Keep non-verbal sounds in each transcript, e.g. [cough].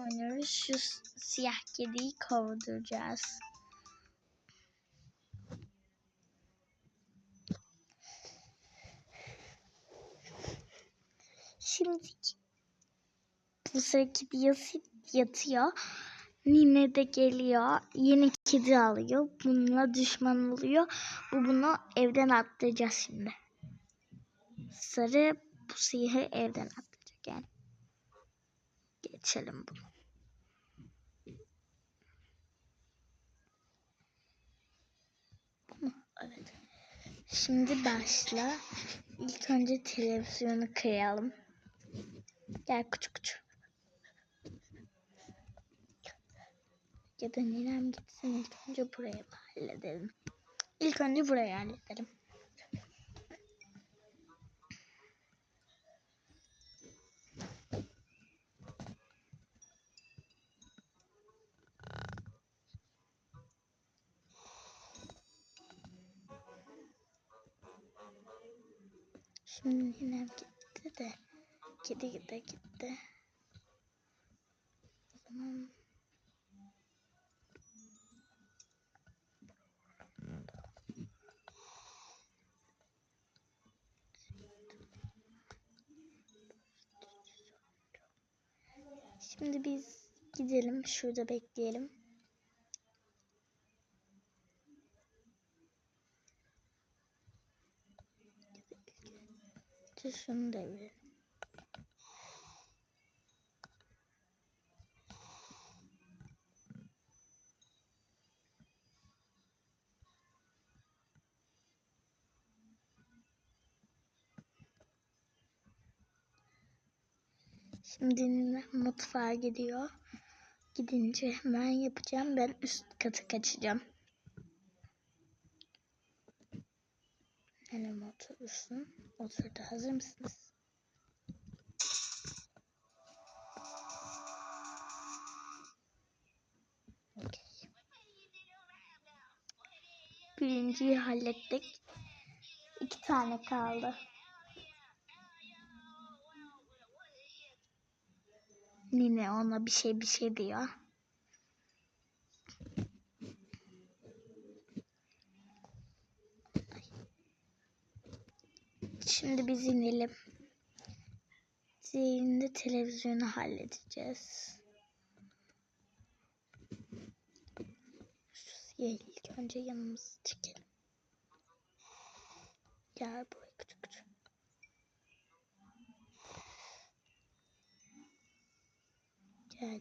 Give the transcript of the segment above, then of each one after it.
oynuyoruz. Şu siyah kediyi kovduracağız. Şimdi bu sıra kedi yat- yatıyor. Nine de geliyor. Yeni kedi alıyor. Bununla düşman oluyor. Bu bunu evden atlayacağız şimdi. Sarı bu siyahı evden atlayacak yani. Geçelim bunu. Evet. Şimdi başla. İlk önce televizyonu kıralım. Gel küçük küçük. Ya da ninem gitsin ilk önce buraya halledelim? İlk önce burayı halledelim. Şimdi ninem gitti de kedi de gitti. O zaman Şimdi biz gidelim şurada bekleyelim. Önce Şunu devirelim. Şimdi mutfağa gidiyor. Gidince hemen yapacağım. Ben üst katı kaçacağım. Hemen oturursun. Oturdu. Hazır mısınız? Okey. Birinciyi hallettik. İki tane kaldı. Nine ona bir şey bir şey diyor. Şimdi biz inelim. Zeyinde televizyonu halledeceğiz. Şu ilk önce yanımıza çekelim. Gel buraya küçük küçük. Gel.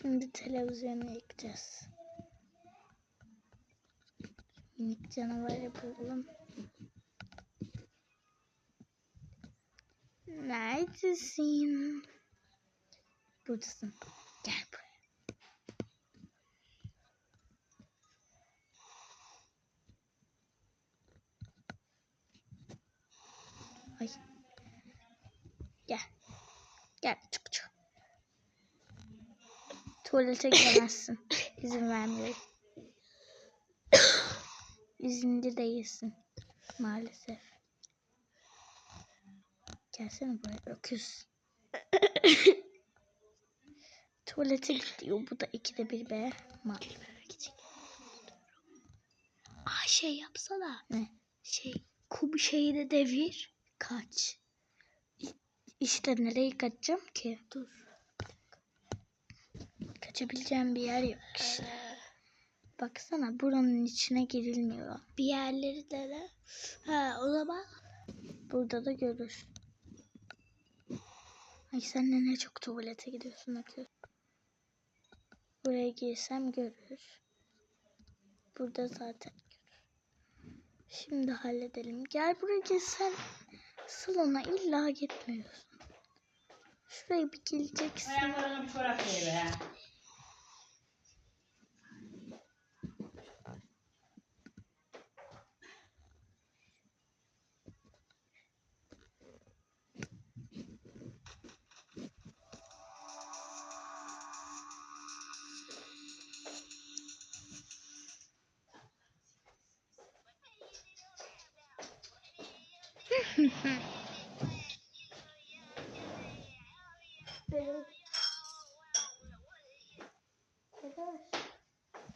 Şimdi televizyonu yakacağız. Minik canavarı bulalım. Neredesin? Buradasın. Gel buraya. Ay. Gel. Gel çık çık. Tuvalete gidemezsin. [laughs] İzin vermiyorum. İzinli değilsin. Maalesef. Gelsene buraya öküz. [coughs] Tuvalete gidiyor. Bu da ikide bir be. Maalesef. Aa şey yapsana. Ne? Şey kum şeyi de devir. Kaç. İşte nereye kaçacağım ki? Dur. Kaçabileceğim bir yer yok işte. Baksana buranın içine girilmiyor. Bir yerleri de de. Ha o zaman Burada da görür. Ay sen de ne çok tuvalete gidiyorsun Akif. Buraya girsem görür. Burada zaten görür. Şimdi halledelim. Gel buraya gel sen salona illa gitmiyorsun. Şuraya bir geleceksin. Ayaklarına bir çorap [laughs]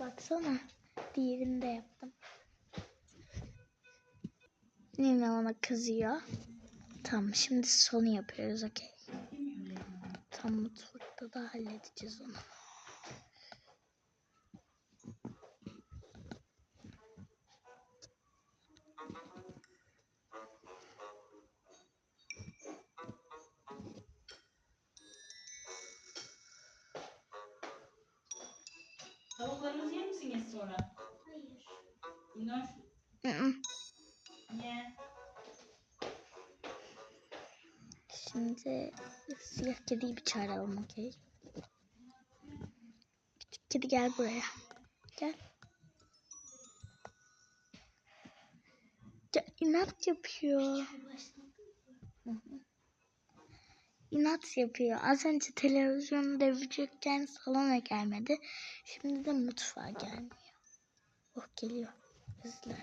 Baksana. Diğerini de yaptım. Nina ona kızıyor. Tamam şimdi sonu yapıyoruz okey. Tam mutfakta da halledeceğiz onu. Misiniz sonra? Hayır. Hı hı. Niye? Şimdi siyah kediyi bir çağıralım okey. Küçük kedi gel buraya. Gel. Ya inat yapıyor. İnat yapıyor. Az önce televizyonu devirecekken salona gelmedi. Şimdi de mutfağa gelmiyor. Oh geliyor. Hızlı.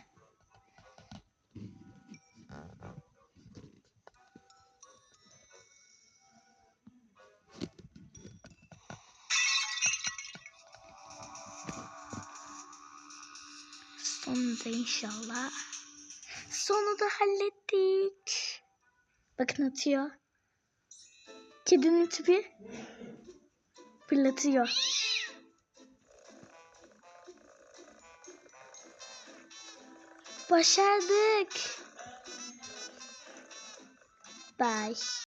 Sonunda inşallah. Sonu da hallettik. Bakın atıyor. Kedinin tipi fırlatıyor. Başardık. Bye.